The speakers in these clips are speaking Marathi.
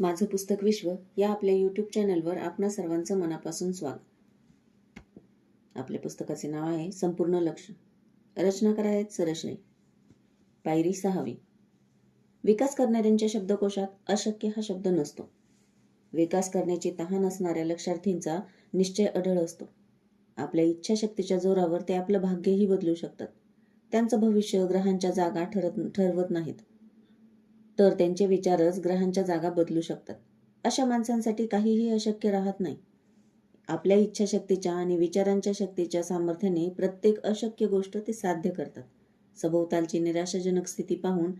माझं पुस्तक विश्व या आपल्या यूट्यूब चॅनलवर आपणा सर्वांचं मनापासून स्वागत आपल्या पुस्तकाचे नाव आहे संपूर्ण लक्ष. रचनाकार आहेत सरश्री पायरी सहावी. विकास करणाऱ्यांच्या शब्दकोशात अशक्य हा शब्द नसतो. विकास करण्याची तहान असणाऱ्या लक्षार्थींचा निश्चय अढळ असतो. आपल्या इच्छाशक्तीच्या जोरावर ते आपलं भाग्यही बदलू शकतात. त्यांचं भविष्य ग्रहांच्या जागा ठरत ठरवत नाहीत. तर त्यांचे विचारच ग्रहांच्या जागा बदलू शकतात. अशा माणसांसाठी काहीही अशक्य राहत नाही. आपल्या इच्छाशक्तीच्या आणि विचारांच्या शक्तीच्या सामर्थ्याने प्रत्येक अशक्य गोष्ट ते साध्य करतात. सभोवतालची निराशाजनक स्थिती पाहून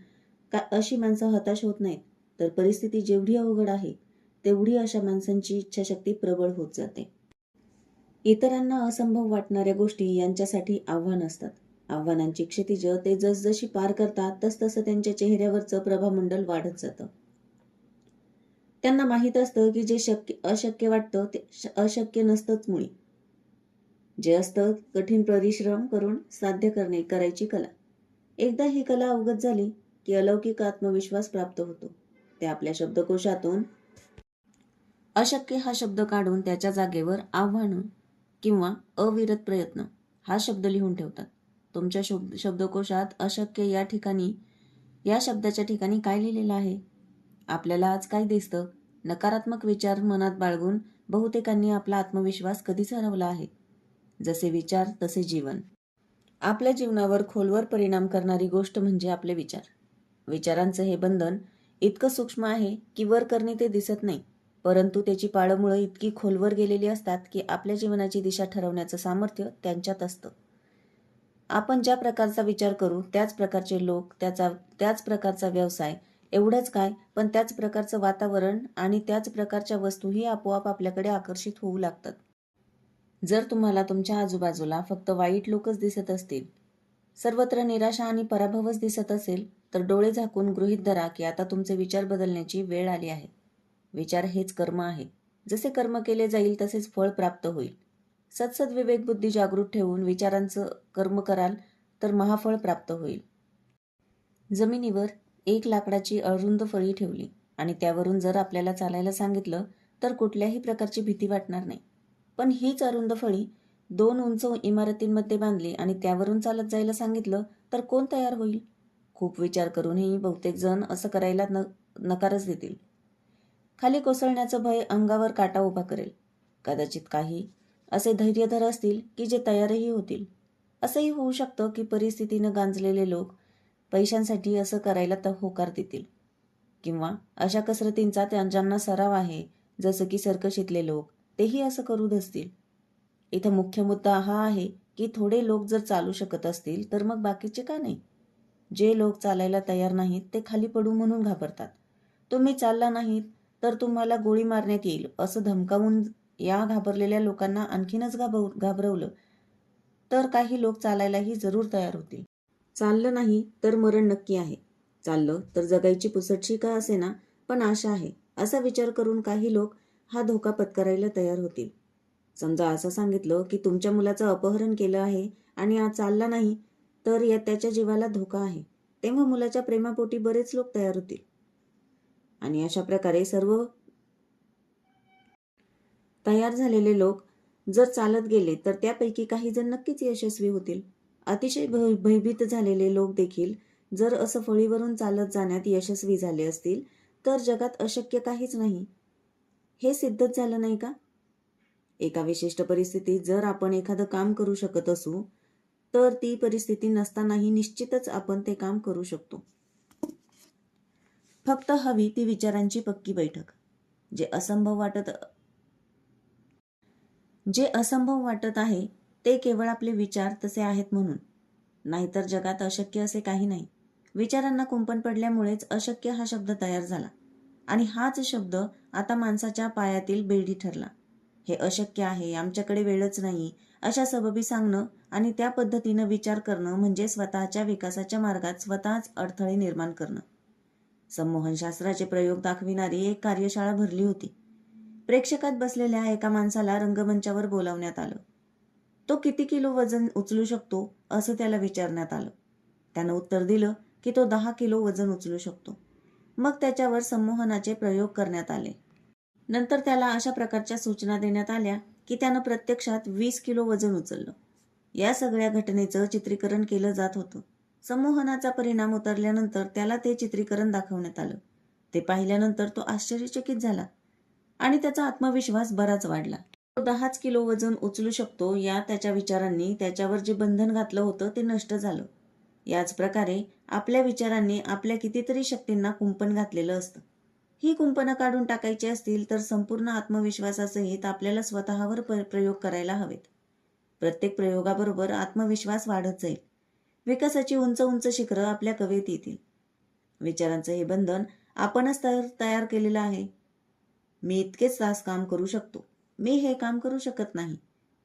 का अशी माणसं हताश होत नाहीत तर परिस्थिती जेवढी अवघड आहे तेवढी अशा माणसांची इच्छाशक्ती प्रबळ होत जाते. इतरांना असंभव वाटणाऱ्या गोष्टी यांच्यासाठी आव्हान असतात. आव्हानांची क्षितिज ते जसजशी पार करतात तसतसं त्यांच्या चेहऱ्यावरचं प्रभामंडल वाढत जातं. त्यांना माहीत असतं की जे शक्य अशक्य वाटतं ते अशक्य नसतंच मुळी. जे असतं कठीण परिश्रम करून साध्य करणे करायची कला. एकदा ही कला अवगत झाली की अलौकिक आत्मविश्वास प्राप्त होतो. ते आपल्या शब्दकोशातून अशक्य हा शब्द काढून त्याच्या जागेवर आव्हान किंवा अविरत प्रयत्न हा शब्द लिहून ठेवतात. तुमच्या शब्द शब्दकोशात अशक्य या ठिकाणी या शब्दाच्या ठिकाणी काय लिहिलेलं आहे? आपल्याला आज काय दिसतं? नकारात्मक विचार मनात बाळगून बहुतेकांनी आपला आत्मविश्वास कधीच हरवला आहे. जसे विचार तसे जीवन. आपल्या जीवनावर खोलवर परिणाम करणारी गोष्ट म्हणजे आपले विचार. विचारांचं हे बंधन इतकं सूक्ष्म आहे की वर करणे ते दिसत नाही परंतु त्याची पाळंमुळं इतकी खोलवर गेलेली असतात की आपल्या जीवनाची दिशा ठरवण्याचं सामर्थ्य त्यांच्यात असतं. आपण ज्या प्रकारचा विचार करू त्याच प्रकारचे लोक त्याचा त्याच प्रकारचा व्यवसाय एवढंच काय? पण त्याच प्रकारचं वातावरण आणि त्याच प्रकारच्या वस्तूही आपोआप आपल्याकडे आकर्षित होऊ लागतात. जर तुम्हाला तुमच्या आजूबाजूला फक्त वाईट लोकच दिसत असतील सर्वत्र निराशा आणि पराभवच दिसत असेल तर डोळे झाकून गृहीत धरा की आता तुमचे विचार बदलण्याची वेळ आली आहे. विचार हेच कर्म आहे. जसे कर्म केले जाईल तसेच फळ प्राप्त होईल. सतसद विवेक बुद्धी जागृत ठेवून विचारांचं कर्म कराल तर महाफळ प्राप्त होईल. जमिनीवर एक लाकडाची अरुंद फळी ठेवली आणि त्यावरून जर आपल्याला चालायला सांगितलं तर कुठल्याही प्रकारची भीती वाटणार नाही. पण हीच अरुंद फळी दोन उंच इमारतींमध्ये बांधली आणि त्यावरून चालत जायला सांगितलं तर कोण तयार होईल? खूप विचार करूनही बहुतेक जण असं करायला न नकारच देतील. खाली कोसळण्याचं भय अंगावर काटा उभा करेल. कदाचित काही असे धैर्यधर असतील की जे तयारही होतील. असंही होऊ शकतं की परिस्थितीनं गांजलेले लोक पैशांसाठी असं करायला तर होकार देतील. किंवा अशा कसरतींचा त्यांच्यांना सराव आहे जसं की सर्कशीतले लोक तेही असं करू धसतील. इथं मुख्य मुद्दा हा आहे की थोडे लोक जर चालू शकत असतील तर मग बाकीचे का नाही? जे लोक चालायला तयार नाहीत ते खाली पडू म्हणून घाबरतात. तुम्ही चालला नाहीत तर तुम्हाला गोळी मारण्यात येईल असं धमकावून या घाबरलेल्या लोकांना आणखीनच घाबव घाबरवलं. तर काही लोक चालायलाही जरूर तयार होतील चाललं नाही तर मरण नक्की आहे. चाललं तर जगायची पुसटशी का असेना पण आशा आहे. असा विचार करून काही लोक हा धोका पत्करायला तयार होतील. समजा असं सांगितलं की तुमच्या मुलाचं अपहरण केलं आहे आणि आज चालला नाही तर या त्याच्या जीवाला धोका आहे. तेव्हा मुलाच्या प्रेमापोटी बरेच लोक तयार होतील. आणि अशा प्रकारे सर्व तयार झालेले लोक जर चालत गेले तर त्यापैकी काही जण नक्कीच यशस्वी होतील. अतिशय भयभीत झालेले लोक देखील जर असं फळीवरून चालत जाण्यात यशस्वी झाले असतील तर जगात अशक्य काहीच नाही. हे सिद्धच झालं नाही का? एका विशिष्ट परिस्थितीत जर आपण एखादं काम करू शकत असू तर ती परिस्थिती नसतानाही निश्चितच आपण ते काम करू शकतो. फक्त हवी ती विचारांची पक्की बैठक जे असंभव वाटत जे असंभव वाटत आहे ते केवळ आपले विचार तसे आहेत म्हणून. नाहीतर जगात अशक्य असे काही नाही. विचारांना कुंपण पडल्यामुळेच अशक्य हा शब्द तयार झाला. आणि हाच शब्द आता माणसाच्या पायातील बेडी ठरला. हे अशक्य आहे आमच्याकडे वेळच नाही अशा सबबी सांगणं आणि त्या पद्धतीनं विचार करणं म्हणजे स्वतःच्या विकासाच्या मार्गात स्वतःच अडथळे निर्माण करणं. संमोहनशास्त्राचे प्रयोग दाखविणारी एक कार्यशाळा भरली होती. प्रेक्षकात बसलेल्या एका माणसाला रंगमंचावर बोलावण्यात आलं. तो किती किलो वजन उचलू शकतो असं त्याला विचारण्यात आलं. त्यानं उत्तर दिलं की तो दहा किलो वजन उचलू शकतो. मग त्याच्यावर संमोहनाचे प्रयोग करण्यात आले. नंतर त्याला अशा प्रकारच्या सूचना देण्यात आल्या की त्यानं प्रत्यक्षात वीस किलो वजन उचललं. या सगळ्या घटनेचं चित्रीकरण केलं जात होतं. संमोहनाचा परिणाम उतरल्यानंतर त्याला ते चित्रीकरण दाखवण्यात आलं. ते पाहिल्यानंतर तो आश्चर्यचकित झाला. आणि त्याचा आत्मविश्वास बराच वाढला. तो दहाच किलो वजन उचलू शकतो या त्याच्या विचारांनी त्याच्यावर जे बंधन घातलं होतं ते नष्ट झालं. याच प्रकारे आपल्या विचारांनी आपल्या कितीतरी शक्तींना कुंपण घातलेलं असतं. ही कुंपणं काढून टाकायची असतील तर संपूर्ण आत्मविश्वासासहित आपल्याला स्वतःवर प्रयोग करायला हवेत. प्रत्येक प्रयोगाबरोबर आत्मविश्वास वाढत जाईल. विकासाची उंच उंच शिखरं आपल्या कवेत येतील. विचारांचं हे बंधन आपणच तर तयार केलेलं आहे. मी इतकेच तास काम करू शकतो. मी हे काम करू शकत नाही.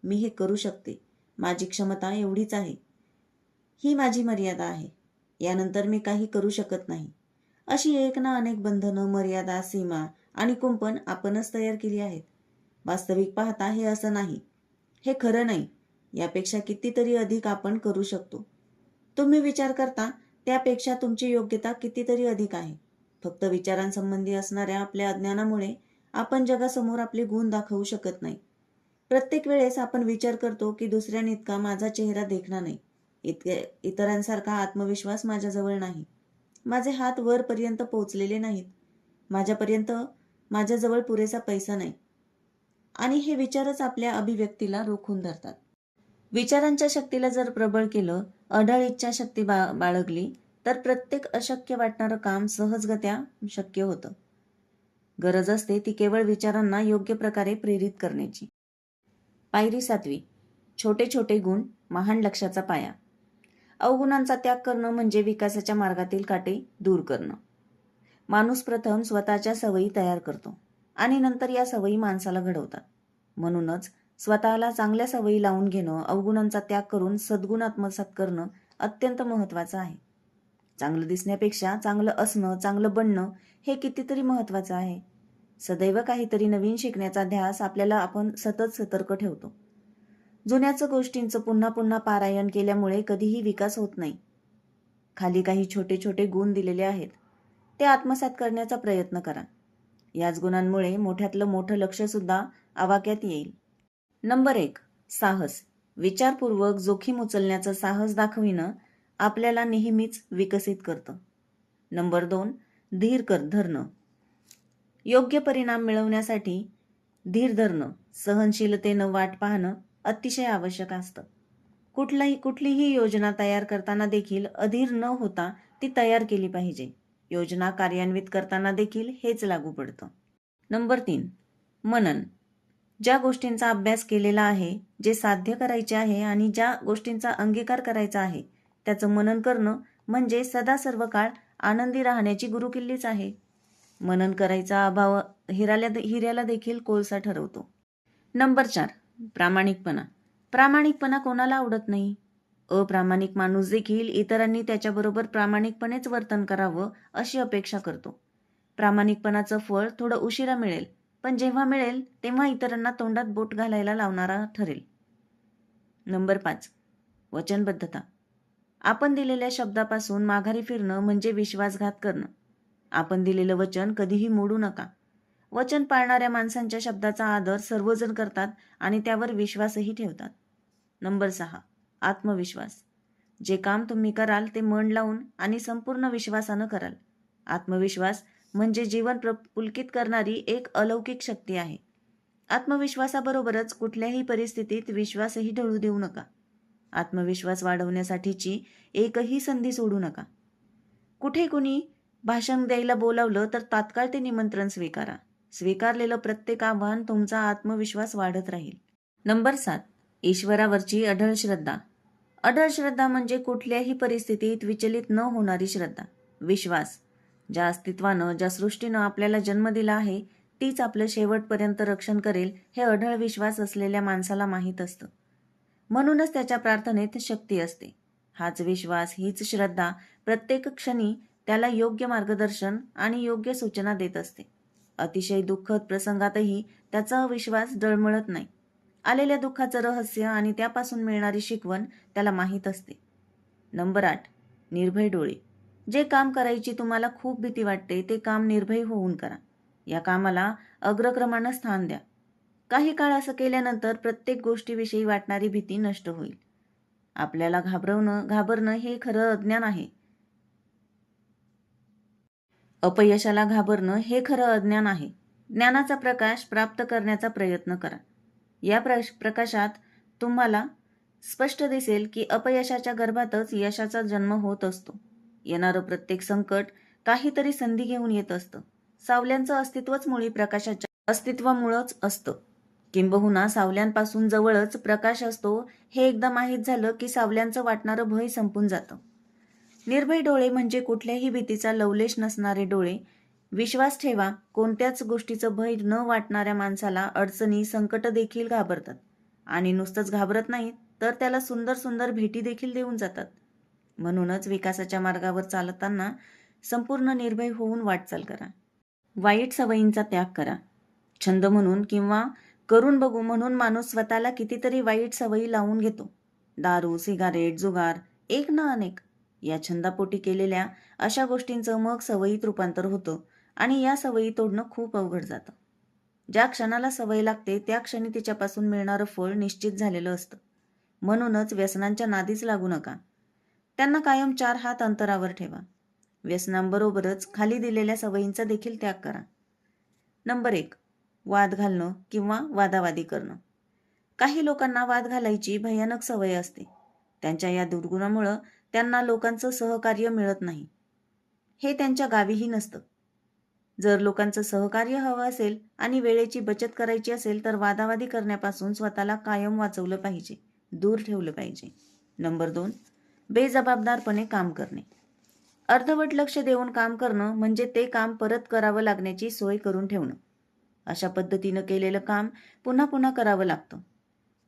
मी हे करू शकते. माझी क्षमता एवढीच आहे. ही माझी मर्यादा आहे. यानंतर मी काही करू शकत नाही. अशी एक ना अनेक बंधनं मर्यादा सीमा आणि कुंपण आपणच तयार केली आहेत. वास्तविक पाहता हे असं नाही. हे खरं नाही. यापेक्षा कितीतरी अधिक आपण करू शकतो. तुम्ही विचार करता त्यापेक्षा तुमची योग्यता कितीतरी अधिक आहे. फक्त विचारांसंबंधी असणाऱ्या आपल्या अज्ञानामुळे आपण जगासमोर आपले गुण दाखवू शकत नाही. प्रत्येक वेळेस आपण विचार करतो की दुसऱ्यानितका माझा चेहरा देखणार नाही. इतके इतरांसारखा आत्मविश्वास माझ्याजवळ नाही. माझे हात वरपर्यंत पोहोचलेले नाहीत. माझ्यापर्यंत माझ्याजवळ पुरेसा पैसा नाही. आणि हे विचारच आपल्या अभिव्यक्तीला रोखून धरतात. विचारांच्या शक्तीला जर प्रबळ केलं अढळ इच्छा शक्ती बा बाळगली तर प्रत्येक अशक्य वाटणारं काम सहजगत्या शक्य होतं. गरज असते ती केवळ विचारांना योग्य प्रकारे प्रेरित करण्याची. पायरी सातवी. छोटे छोटे गुण महान लक्षाचा पाया. अवगुणांचा त्याग करणं म्हणजे विकासाच्या मार्गातील काटे दूर करणं. माणूस प्रथम स्वतःच्या सवयी तयार करतो आणि नंतर या सवयी माणसाला घडवतात. म्हणूनच स्वतःला चांगल्या सवयी लावून घेणं अवगुणांचा त्याग करून सद्गुण आत्मसात करणं अत्यंत महत्त्वाचं आहे. चांगलं दिसण्यापेक्षा चांगलं असणं चांगलं बनणं हे कितीतरी महत्त्वाचं आहे. सदैव काहीतरी नवीन शिकण्याचा ध्यास आपल्याला आपण सतत सतर्क ठेवतो. जुन्याच गोष्टींचं पुन्हा पुन्हा पारायण केल्यामुळे कधीही विकास होत नाही. खाली काही छोटे छोटे गुण दिलेले आहेत. ते आत्मसात करण्याचा प्रयत्न करा. याच गुणांमुळे मोठ्यातलं मोठं लक्षसुद्धा आवाक्यात येईल. नंबर एक साहस. विचारपूर्वक जोखीम उचलण्याचं साहस दाखविणं आपल्याला नेहमीच विकसित करतं. नंबर दोन धीर कर धरणं. योग्य परिणाम मिळवण्यासाठी धीर धरणं सहनशीलतेनं वाट पाहणं अतिशय आवश्यक असतं. कुठलाही कुठलीही योजना तयार करताना देखील अधीर न होता ती तयार केली पाहिजे. योजना कार्यान्वित करताना देखील हेच लागू पडतं. नंबर तीन मनन. ज्या गोष्टींचा अभ्यास केलेला आहे जे साध्य करायचे आहे आणि ज्या गोष्टींचा अंगीकार करायचा आहे त्याचं मनन करणं म्हणजे सदा सर्व काळ आनंदी राहण्याची गुरुकिल्लीच आहे. मनन करायचा अभाव हिराल्या हिऱ्याला देखील कोळसा ठरवतो. नंबर चार प्रामाणिकपणा. प्रामाणिकपणा कोणाला आवडत नाही? अप्रामाणिक माणूस देखील इतरांनी त्याच्याबरोबर प्रामाणिकपणेच वर्तन करावं अशी अपेक्षा करतो. प्रामाणिकपणाचं फळ थोडं उशिरा मिळेल पण जेव्हा मिळेल तेव्हा इतरांना तोंडात बोट घालायला लावणारा ठरेल. नंबर पाच वचनबद्धता. आपण दिलेल्या शब्दापासून माघारी फिरणं म्हणजे विश्वासघात करणं. आपण दिलेलं वचन कधीही मोडू नका. वचन पाळणाऱ्या माणसांच्या शब्दाचा आदर सर्वजण करतात आणि त्यावर विश्वासही ठेवतात. नंबर सहा आत्मविश्वास. जे काम तुम्ही कराल ते मन लावून आणि संपूर्ण विश्वासानं कराल. आत्मविश्वास म्हणजे जीवन प्रपुलकित करणारी एक अलौकिक शक्ती आहे. आत्मविश्वासाबरोबरच कुठल्याही परिस्थितीत विश्वासही ढळू देऊ नका. आत्मविश्वास वाढवण्यासाठीची एकही संधी सोडू नका. कुठे कुणी भाषण द्यायला बोलावलं तर तात्काळ ते निमंत्रण स्वीकारा. स्वीकारलेलं प्रत्येक आव्हान तुमचा आत्मविश्वास वाढत राहील. नंबर सात. ईश्वरावरची अढळ श्रद्धा. अढळ श्रद्धा म्हणजे कुठल्याही परिस्थितीत विचलित न होणारी श्रद्धा. विश्वास. ज्या अस्तित्वानं ज्या सृष्टीनं आपल्याला जन्म दिला आहे तीच आपलं शेवटपर्यंत रक्षण करेल हे अढळ विश्वास असलेल्या माणसाला माहीत असतं. म्हणूनच त्याच्या प्रार्थनेत शक्ती असते. हाच विश्वास हीच श्रद्धा प्रत्येक क्षणी त्याला योग्य मार्गदर्शन आणि योग्य सूचना देत असते. अतिशय दुःखद प्रसंगातही त्याचा विश्वास डळमळत नाही. आलेल्या दुःखाचं रहस्य आणि त्यापासून मिळणारी शिकवण त्याला माहीत असते. नंबर आठ निर्भय डोळे. जे काम करायची तुम्हाला खूप भीती वाटते ते काम निर्भय होऊन करा. या कामाला अग्रक्रमानं स्थान द्या. काही काळ असं केल्यानंतर प्रत्येक गोष्टीविषयी वाटणारी भीती नष्ट होईल. आपल्याला घाबरवणं घाबरणं हे खरं अज्ञान आहे. अपयशाला घाबरणं हे खरं अज्ञान आहे. ज्ञानाचा प्रकाश प्राप्त करण्याचा प्रयत्न करा. या प्रकाशात तुम्हाला स्पष्ट दिसेल की अपयशाच्या गर्भातच यशाचा जन्म होत असतो. येणारं प्रत्येक संकट काहीतरी संधी घेऊन येत असतं. सावल्यांचं अस्तित्वच मुळी प्रकाशाच्या अस्तित्वामुळंच असतं. किंबहुना सावल्यांपासून जवळच प्रकाश असतो हे एकदा माहीत झालं की सावल्यांचं वाटणारं भय संपून जातं. निर्भय डोळे म्हणजे कुठल्याही भीतीचा लवलेश नसणारे डोळे. विश्वास ठेवा कोणत्याच गोष्टीचं भय न वाटणाऱ्या माणसाला अडचणी संकट देखील घाबरतात. आणि नुसतंच घाबरत नाहीत तर त्याला सुंदर सुंदर भेटी देखील देऊन जातात. म्हणूनच विकासाच्या मार्गावर चालताना संपूर्ण निर्भय होऊन वाटचाल करा. वाईट सवयींचा त्याग करा. छंद म्हणून किंवा करून बघू म्हणून माणूस स्वतःला कितीतरी वाईट सवयी लावून घेतो. दारू सिगारेट जुगार एक ना अनेक. या छंदापोटी केलेल्या अशा गोष्टींचं मग सवयीत रूपांतर होतं आणि या सवयी तोडणं खूप अवघड जातं. ज्या क्षणाला सवय लागते त्या क्षणी तिच्यापासून मिळणारं फळ निश्चित झालेलं असतं. म्हणूनच व्यसनांच्या नादीच लागू नका. त्यांना कायम चार हात अंतरावर ठेवा. व्यसनांबरोबरच खाली दिलेल्या सवयींचा देखील त्याग करा. नंबर एक वाद घालणं किंवा वादावादी करणं. काही लोकांना वाद घालायची भयानक सवय असते. त्यांच्या या दुर्गुणामुळं त्यांना लोकांचं सहकार्य मिळत नाही. हे त्यांच्या गावीही नसतं. जर लोकांचं सहकार्य हवं असेल आणि वेळेची बचत करायची असेल तर वादावादी करण्यापासून स्वतःला कायम वाचवलं पाहिजे दूर ठेवलं पाहिजे. नंबर दोन बेजबाबदारपणे काम करणे. अर्धवट लक्ष देऊन काम करणं म्हणजे ते काम परत करावं लागण्याची सोय करून ठेवणं. अशा पद्धतीनं केलेलं काम पुन्हा पुन्हा करावं लागतं.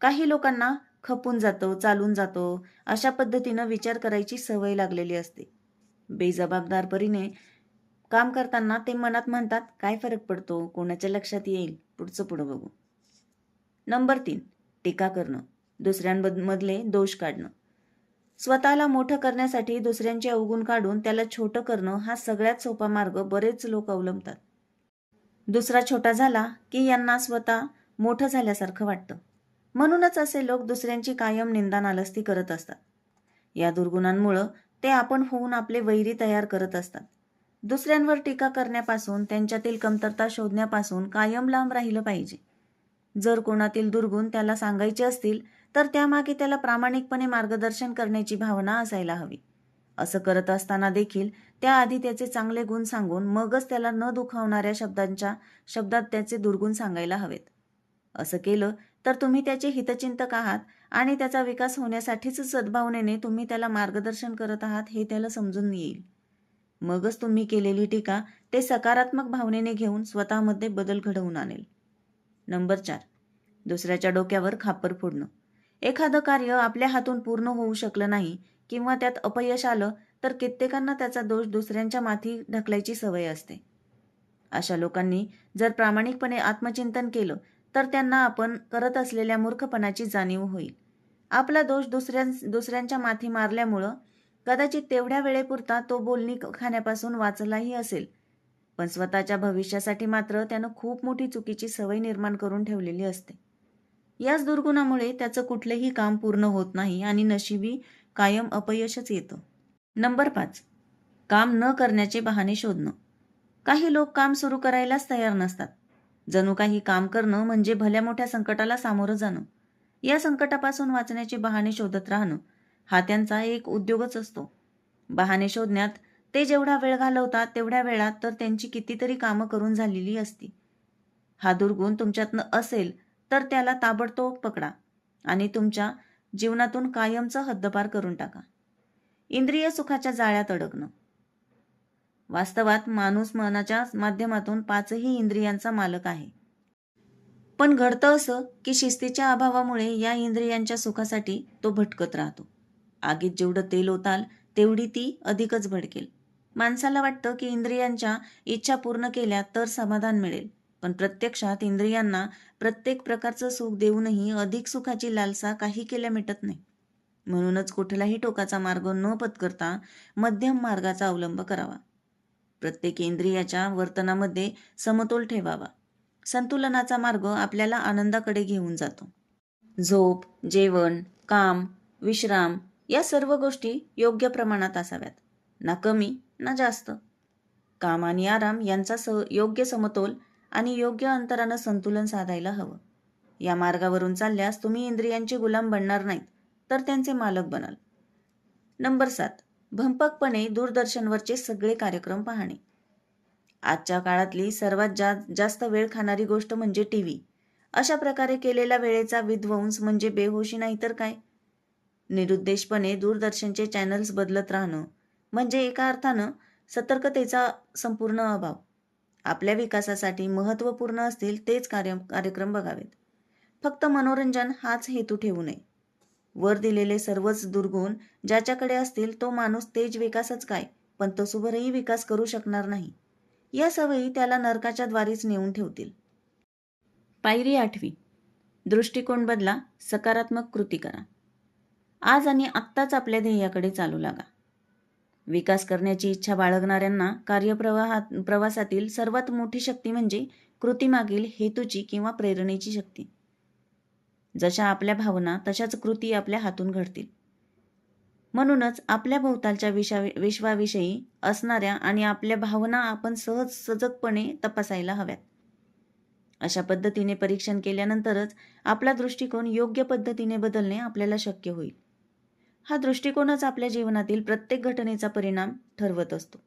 काही लोकांना खपून जातो चालून जातो अशा पद्धतीनं विचार करायची सवय लागलेली असते. बेजबाबदारपरीने काम करताना ते मनात म्हणतात काय फरक पडतो? कोणाच्या लक्षात येईल? पुढचं पुढं बघू. नंबर तीन टीका करणं. दुसऱ्यांमधले दोष काढणं. स्वतःला मोठं करण्यासाठी दुसऱ्यांचे अवगुण काढून त्याला छोटं करणं हा सगळ्यात सोपा मार्ग बरेच लोक अवलंबतात. दुसरा छोटा झाला की यांना स्वतः मोठं झाल्यासारखं वाटतं. म्हणूनच असे लोक दुसऱ्यांची कायम निंदा नालस्ती करत असतात. या दुर्गुणांमुळं ते आपण होऊन आपले वैरी तयार करत असतात. दुसऱ्यांवर टीका करण्यापासून त्यांच्यातील कमतरता शोधण्यापासून कायम लांब राहिलं पाहिजे. जर कोणातील दुर्गुण त्याला सांगायचे असतील तर त्यामागे त्याला प्रामाणिकपणे मार्गदर्शन करण्याची भावना असायला हवी. असं करत असताना देखील त्याआधी त्याचे चांगले गुण सांगून मगच त्याला न दुखावणाऱ्या शब्दांच्या शब्दात त्याचे दुर्गुण सांगायला हवेत. असं केलं तर तुम्ही त्याचे हितचिंतक आहात आणि त्याचा विकास होण्यासाठीच सद्भावनेने तुम्ही त्याला मार्गदर्शन करत आहात हे त्याला समजून येईल. मगच तुम्ही केलेली टीका ते सकारात्मक भावनेने घेऊन स्वतःमध्ये बदल घडवून आणेल. नंबर चार. दुसऱ्याच्या डोक्यावर खापर फोडणं. एखादं कार्य आपल्या हातून पूर्ण होऊ शकलं नाही किंवा त्यात अपयश आलं तर कित्येकांना त्याचा दोष दुसऱ्यांच्या माथी ढकलायची सवय असते. अशा लोकांनी जर प्रामाणिकपणे आत्मचिंतन केलं तर त्यांना आपण करत असलेल्या मूर्खपणाची जाणीव होईल. आपला दोष दुसऱ्या दुसऱ्यांच्या माथी मारल्यामुळं कदाचित तेवढ्या वेळेपुरता तो बोलणी खाण्यापासून वाचलाही असेल. पण स्वतःच्या भविष्यासाठी मात्र त्यानं खूप मोठी चुकीची सवय निर्माण करून ठेवलेली असते. याच दुर्गुणामुळे त्याचं कुठलंही काम पूर्ण होत नाही आणि नशिबी कायम अपयशच येतं. नंबर पाच. काम न करण्याचे बहाणे शोधणं. काही लोक काम सुरू करायलाच तयार नसतात. जणू काही काम करणं म्हणजे भल्या मोठ्या संकटाला सामोरं जाणं. या संकटापासून वाचण्याचे बहाणे शोधत राहणं हा त्यांचा एक उद्योगच असतो. बहाणे शोधण्यात ते जेवढा वेळ घालवतात तेवढ्या वेळात तर त्यांची कितीतरी कामं करून झालेली असती. हा दुर्गुण तुमच्यातनं असेल तर त्याला ताबडतोब पकडा आणि तुमच्या जीवनातून कायमचा हद्दपार करून टाका. इंद्रिय सुखाच्या जाळ्यात अडकणं. वास्तवात माणूस मनाच्या माध्यमातून पाचही इंद्रियांचा मालक आहे. पण घडतं असं की शिस्तीच्या अभावामुळे या इंद्रियांच्या सुखासाठी तो भटकत राहतो. आगीत जेवढं तेल ओताल तेवढी ती अधिकच भडकेल. माणसाला वाटतं की इंद्रियांच्या इच्छा पूर्ण केल्या तर समाधान मिळेल. पण प्रत्यक्षात इंद्रियांना प्रत्येक प्रकारचं सुख देऊनही अधिक सुखाची लालसा काही केल्या मिटत नाही. म्हणूनच कुठलाही टोकाचा मार्ग न पत्करता मध्यम मार्गाचा अवलंब करावा. प्रत्येक इंद्रियाच्या वर्तनामध्ये समतोल ठेवावा. संतुलनाचा मार्ग आपल्याला आनंदाकडे घेऊन जातो. झोप जेवण काम विश्राम या सर्व गोष्टी योग्य प्रमाणात असाव्यात. ना कमी ना जास्त. काम आणि आराम यांचा स योग्य समतोल आणि योग्य अंतरानं संतुलन साधायला हवं. या मार्गावरून चालल्यास तुम्ही इंद्रियांचे गुलाम बनणार नाहीत. तर त्यांचे मालक बनाल. नंबर सात. भंपकपणे दूरदर्शनवरचे सगळे कार्यक्रम पाहणे. आजच्या काळातली सर्वात जा जास्त वेळ खाणारी गोष्ट म्हणजे टी व्ही अशा प्रकारे केलेला वेळेचा विध्वंस म्हणजे बेहोशी नाही तर काय? निरुद्देशपणे दूरदर्शनचे चॅनल्स बदलत राहणं म्हणजे एका अर्थानं सतर्कतेचा संपूर्ण अभाव. आपल्या विकासासाठी महत्त्वपूर्ण असतील तेच कार्य कार्यक्रम बघावेत. फक्त मनोरंजन हाच हेतू ठेवू नये. वर दिलेले सर्वच दुर्गुण ज्याच्याकडे असतील तो माणूस तेज विकासच काय पण तसुभरही विकास करू शकणार नाही. या सवयी त्याला नरकाच्या द्वारीच नेऊन ठेवतील. पायरी आठवी. दृष्टिकोन बदला सकारात्मक कृती करा. आज आणि आत्ताच आपल्या ध्येयाकडे चालू लागा. विकास करण्याची इच्छा बाळगणाऱ्यांना कार्यप्रवाहात प्रवासातील सर्वात मोठी शक्ती म्हणजे कृतीमागील हेतूची किंवा प्रेरणेची शक्ती. जशा आपल्या भावना तशाच कृती आपल्या हातून घडतील. म्हणूनच आपल्या भोवतालच्या विषा विश्वाविषयी असणाऱ्या आणि आपल्या भावना आपण सहज सजगपणे तपासायला हव्यात. अशा पद्धतीने परीक्षण केल्यानंतरच आपला दृष्टिकोन योग्य पद्धतीने बदलणे आपल्याला शक्य होईल. हा दृष्टिकोनच आपल्या जीवनातील प्रत्येक घटनेचा परिणाम ठरवत असतो.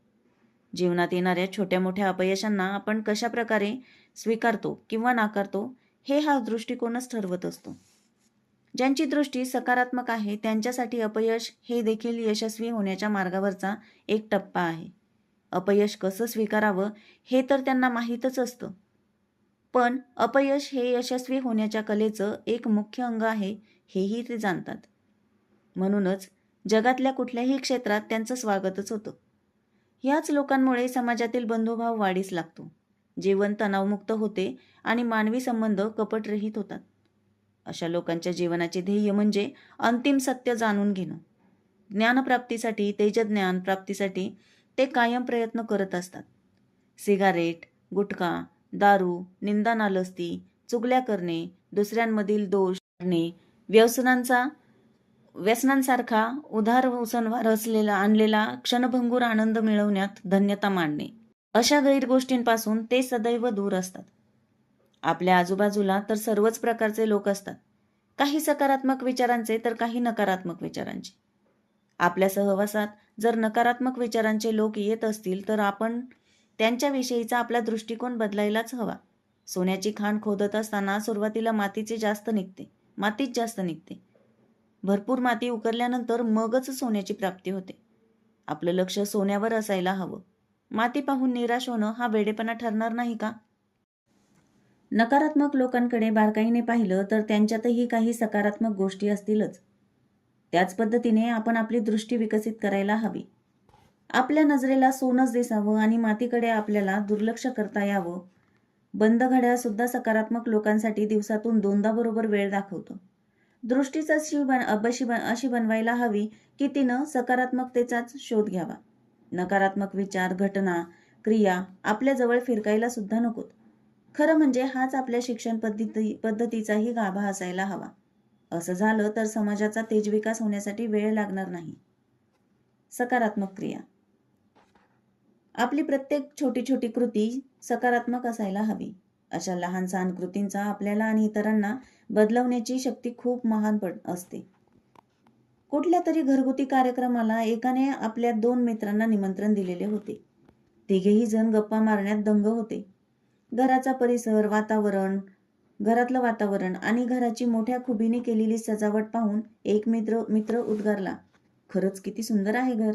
जीवनात येणाऱ्या छोट्या मोठ्या अपयशांना आपण कशा प्रकारे स्वीकारतो किंवा नाकारतो हे हा दृष्टिकोनच ठरवत असतो. ज्यांची दृष्टी सकारात्मक आहे त्यांच्यासाठी अपयश हे देखील यशस्वी होण्याच्या मार्गावरचा एक टप्पा आहे. अपयश कसं स्वीकारावं हे तर त्यांना माहीतच असतं. पण अपयश हे यशस्वी होण्याच्या कलेचं एक मुख्य अंग आहे हेही ते जाणतात. म्हणूनच जगातल्या कुठल्याही क्षेत्रात त्यांचं स्वागतच होतं. ह्याच लोकांमुळे समाजातील बंधुभाव वाढीस लागतो. जीवन तणावमुक्त होते आणि मानवी संबंध कपटरहित होतात. अशा लोकांच्या जीवनाचे ध्येय म्हणजे अंतिम सत्य जाणून घेणं. ज्ञानप्राप्तीसाठी तेजज्ञान प्राप्तीसाठी ते कायम प्रयत्न करत असतात. सिगारेट गुटखा दारू निंदा नालस्ती चुगल्या करणे दुसऱ्यांमधील दोष करणे व्यसनांचा व्यसनांसारखा उधार उसनवार असलेला आणलेला क्षणभंगूर आनंद मिळवण्यात धन्यता मानणे अशा गैर गोष्टींपासून ते सदैव दूर असतात. आपल्या आजूबाजूला तर सर्वच प्रकारचे लोक असतात. काही सकारात्मक विचारांचे तर काही नकारात्मक विचारांचे. आपल्या सहवासात जर नकारात्मक विचारांचे लोक येत असतील तर आपण त्यांच्याविषयीचा आपला दृष्टिकोन बदलायलाच हवा. सोन्याची खाण खोदत असताना सुरुवातीला मातीचे जास्त निघते मातीच जास्त निघते. भरपूर माती उकरल्यानंतर मगच सोन्याची प्राप्ती होते. आपलं लक्ष सोन्यावर असायला हवं. माती पाहून निराश होणं हा वेडेपणा ठरणार नाही का? नकारात्मक लोकांकडे बारकाईने पाहिलं तर त्यांच्यातही काही सकारात्मक गोष्टी असतीलच. त्याच पद्धतीने आपण आपली दृष्टी विकसित करायला हवी. आपल्या नजरेला सोनच दिसावं आणि मातीकडे आपल्याला दुर्लक्ष करता यावं. बंद घड्या सुद्धा सकारात्मक लोकांसाठी दिवसातून दोनदा बरोबर वेळ दाखवतो. दृष्टीच अशी बन अशी बन अशी बनवायला हवी की तिनं सकारात्मकतेचाच शोध घ्यावा. नकारात्मक विचार घटना क्रिया आपल्या जवळ फिरकायला सुद्धा नकोत. खरं म्हणजे हाच आपल्या शिक्षण पद्धती पद्धतीचाही गाभा असायला हवा. असं झालं तर समाजाचा तेजविकास होण्यासाठी वेळ लागणार नाही. सकारात्मक क्रिया. आपली प्रत्येक छोटी छोटी कृती सकारात्मक असायला हवी. अशा लहान सहान कृतींचा आपल्याला आणि इतरांना बदलवण्याची शक्ती खूप महान पड असते. कुठल्या तरी घरगुती कार्यक्रमाला एकाने आपल्या दोन मित्रांना निमंत्रण दिलेले होते. तिघेही जण गप्पा मारण्यात दंग होते. घराचा परिसर वातावरण घरातलं वातावरण आणि घराची मोठ्या खुबीने केलेली सजावट पाहून एक मित्र मित्र उद्गारला खरंच किती सुंदर आहे घर.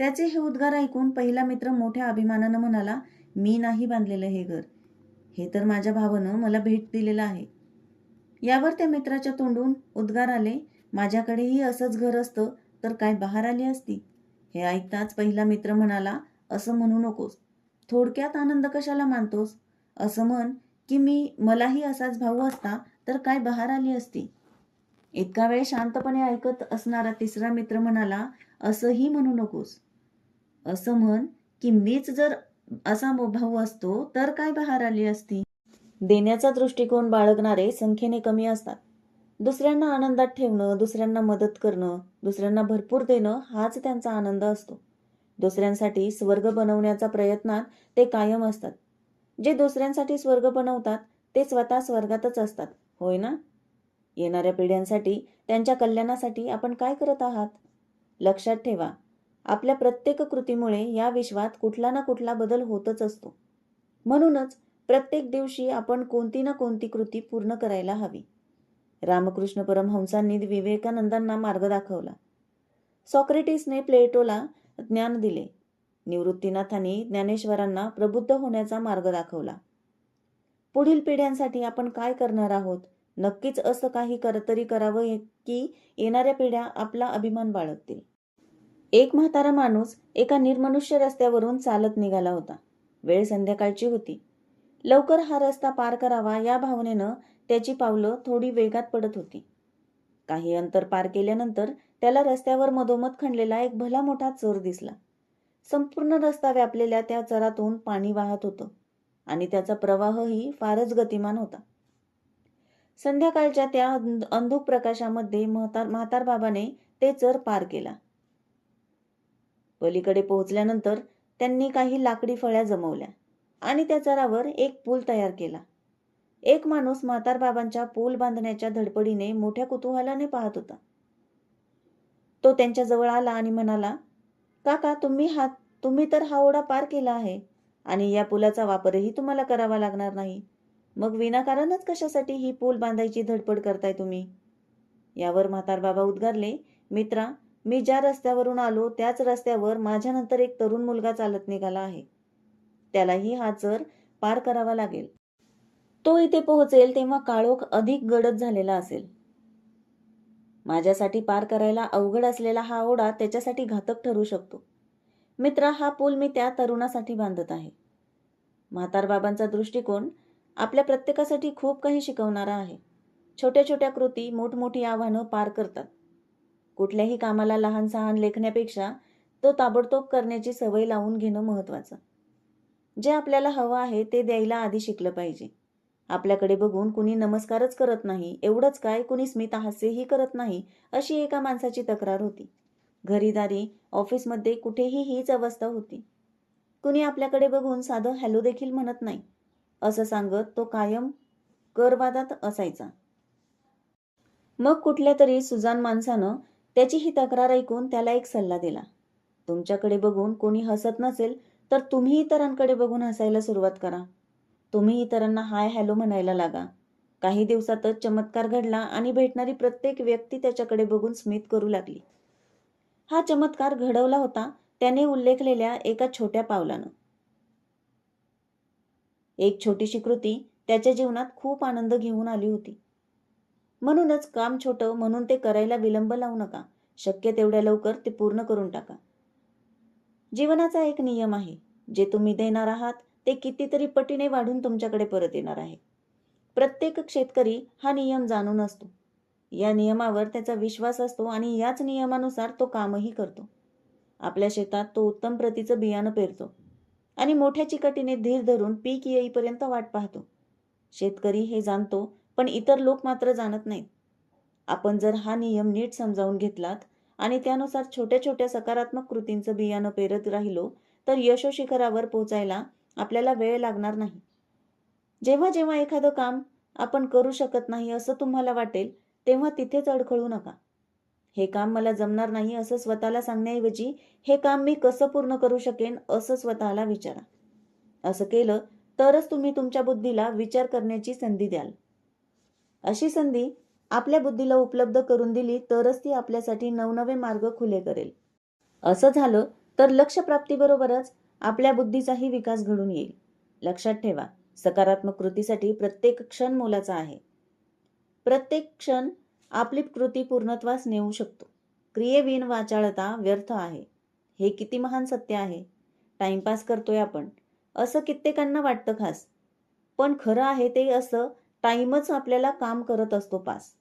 त्याचे हे उद्गार ऐकून पहिला मित्र मोठ्या अभिमानानं म्हणाला मी नाही बांधलेलं हे घर. हे तर माझ्या भावानं मला भेट दिलेलं आहे. यावर त्या मित्राच्या तोंडून उद्गार आले माझ्याकडेही असंच घर असतं तर काय बहार आली असती? हे ऐकताच पहिला मित्र म्हणाला असं म्हणू नकोस. थोडक्यात आनंद कशाला मानतोस? असं म्हण की मी मलाही असाच भाऊ असता तर काय बहार आली असती? इतका वेळ शांतपणे ऐकत असणारा तिसरा मित्र म्हणाला असंही म्हणू नकोस. असं म्हण की मीच जर असा भाऊ असतो तर काय बहार आली असती? देण्याचा दृष्टिकोन बाळगणारे संख्येने कमी असतात. दुसऱ्यांना आनंदात ठेवणं दुसऱ्यांना मदत करणं दुसऱ्यांना भरपूर देणं हाच त्यांचा आनंद असतो. दुसऱ्यांसाठी स्वर्ग बनवण्याचा प्रयत्नात ते कायम असतात. जे दुसऱ्यांसाठी स्वर्ग बनवतात ते स्वतः स्वर्गातच असतात. होय ना? येणाऱ्या पिढ्यांसाठी त्यांच्या कल्याणासाठी आपण काय करत आहात? लक्षात ठेवा आपल्या प्रत्येक कृतीमुळे या विश्वात कुठला ना कुठला बदल होतच असतो. म्हणूनच प्रत्येक दिवशी आपण कोणती ना कोणती कृती पूर्ण करायला हवी. रामकृष्ण परमहंसांनी विवेकानंदांना मार्ग दाखवला. सॉक्रेटिसने प्लेटोला ज्ञान दिले. निवृत्तीनाथांनी ज्ञानेश्वरांना प्रबुद्ध होण्याचा मार्ग दाखवला. पुढील पिढ्यांसाठी आपण काय करणार आहोत? नक्कीच असं काही कर तरी करावं की येणाऱ्या पिढ्या आपला अभिमान बाळगतील. एक म्हातारा माणूस एका निर्मनुष्य रस्त्यावरून चालत निघाला होता. वेळ संध्याकाळची होती. लवकर हा रस्ता पार करावा या भावनेनं त्याची पावलं थोडी वेगात पडत होती. काही अंतर पार केल्यानंतर त्याला रस्त्यावर मधोमध खणलेला एक भला मोठा चर दिसला. संपूर्ण रस्ता व्यापलेल्या त्या चरातून पाणी वाहत होतं आणि त्याचा प्रवाहही फारच गतिमान होता. संध्याकाळच्या त्या अंधुक प्रकाशामध्ये म्हातार म्हातार बाबाने ते चर पार केला. पलीकडे पोहोचल्यानंतर त्यांनी काही लाकडी फळ्या जमवल्या आणि त्या चरावर एक पूल तयार केला. एक माणूस म्हातार बाबांच्या पूल बांधण्याच्या धडपडीने मोठ्या कुतूहलाने पाहत होता. तो त्यांच्या जवळ आला आणि म्हणाला काका तुम्ही हा तुम्ही तर हा ओढा पार केला आहे आणि या पुलाचा वापरही तुम्हाला करावा लागणार नाही. मग विनाकारणच कशासाठी ही पूल बांधायची धडपड करताय तुम्ही? यावर म्हातार बाबा उद्गारले मित्रा मी ज्या रस्त्यावरून आलो त्याच रस्त्यावर माझ्यानंतर एक तरुण मुलगा चालत निघाला आहे. त्यालाही हा चर पार करावा लागेल. तो इथे पोहोचेल तेव्हा काळोख अधिक गडद झालेला असेल. माझ्यासाठी पार करायला अवघड असलेला हा ओढा त्याच्यासाठी घातक ठरू शकतो. मित्रा हा पूल मी त्या तरुणासाठी बांधत आहे. म्हातारबाबांचा दृष्टिकोन आपल्या प्रत्येकासाठी खूप काही शिकवणारा आहे. छोट्या छोट्या कृती मोठमोठी आव्हानं पार करतात. कुठल्याही कामाला लहान सहान लेखण्यापेक्षा तो ताबडतोब करण्याची सवय लावून घेणं महत्वाचं जे आपल्याला हवं आहे ते द्यायला आधी शिकलं पाहिजे. आपल्याकडे बघून कुणी नमस्कारच करत नाही एवढंच काय कुणी स्मितहास्यही करत नाही अशी एका माणसाची तक्रार होती. घरीदारी ऑफिसमध्ये कुठेही हीच अवस्था होती. कुणी आपल्याकडे बघून साधं हॅलो देखील म्हणत नाही. असं सांगत तो कायम करवादात असायचा. मग कुठल्या तरी सुजान माणसानं त्याची ही तक्रार ऐकून त्याला एक सल्ला दिला. तुमच्याकडे बघून कोणी हसत नसेल तर तुम्ही इतरांकडे बघून हसायला सुरुवात करा. तुम्ही इतरांना हाय हॅलो म्हणायला लागा. काही दिवसातच चमत्कार घडला आणि भेटणारी प्रत्येक व्यक्ती त्याच्याकडे बघून स्मित करू लागली. हा चमत्कार घडवला होता त्याने उल्लेखलेल्या एका छोट्या पावलानं. एक छोटीशी कृती त्याच्या जीवनात खूप आनंद घेऊन आली होती. म्हणूनच काम छोटं म्हणून ते करायला विलंब लावू नका. शक्य तेवढ्या लवकर ते पूर्ण करून टाका. जीवनाचा एक नियम आहे जे तुम्ही देणार आहात ते कितीतरी पटीने वाढून तुमच्याकडे परत येणार आहे. प्रत्येक शेतकरी हा नियम जाणून असतो. या नियमावर त्याचा विश्वास असतो आणि याच नियमानुसार तो कामही करतो. आपल्या शेतात तो उत्तम प्रतीचं बियाणं पेरतो आणि मोठ्या चिकटीने धीर धरून पीक येईपर्यंत वाट पाहतो. शेतकरी हे जाणतो पण इतर लोक मात्र जाणत नाहीत. आपण जर हा नियम नीट समजावून घेतलात आणि त्यानुसार छोट्या छोट्या सकारात्मक कृतींचं बियाणं पेरत राहिलो तर यशोशिखरावर पोचायला आपल्याला वेळ लागणार नाही. जेव्हा जेव्हा एखादं काम आपण करू शकत नाही असं तुम्हाला वाटेल तेव्हा तिथेच अडखळू नका. हे काम मला जमणार नाही असं स्वतःला सांगण्याऐवजी हे काम मी कसं पूर्ण करू शकेन असं स्वतःला विचारा. असं केलं तरच तुम्ही तुमच्या बुद्धीला विचार करण्याची संधी द्याल. अशी संधी आपल्या बुद्धीला उपलब्ध करून दिली तरच ती आपल्यासाठी नवनवे मार्ग खुले करेल. असं झालं तर लक्ष्यप्राप्तीबरोबरच आपल्या बुद्धीचाही विकास घडून येईल. लक्षात ठेवा सकारात्मक कृतीसाठी प्रत्येक क्षण मोलाचा आहे. प्रत्येक क्षण आपली कृती पूर्णत्वास नेऊ शकतो. क्रियेविन वाचाळता व्यर्थ आहे. हे किती महान सत्य आहे. टाइमपास करतोय आपण. असं कित्येकांना वाटतं खास. पण खरं आहे ते असं टाइमच आपल्याला काम करत असतो पास.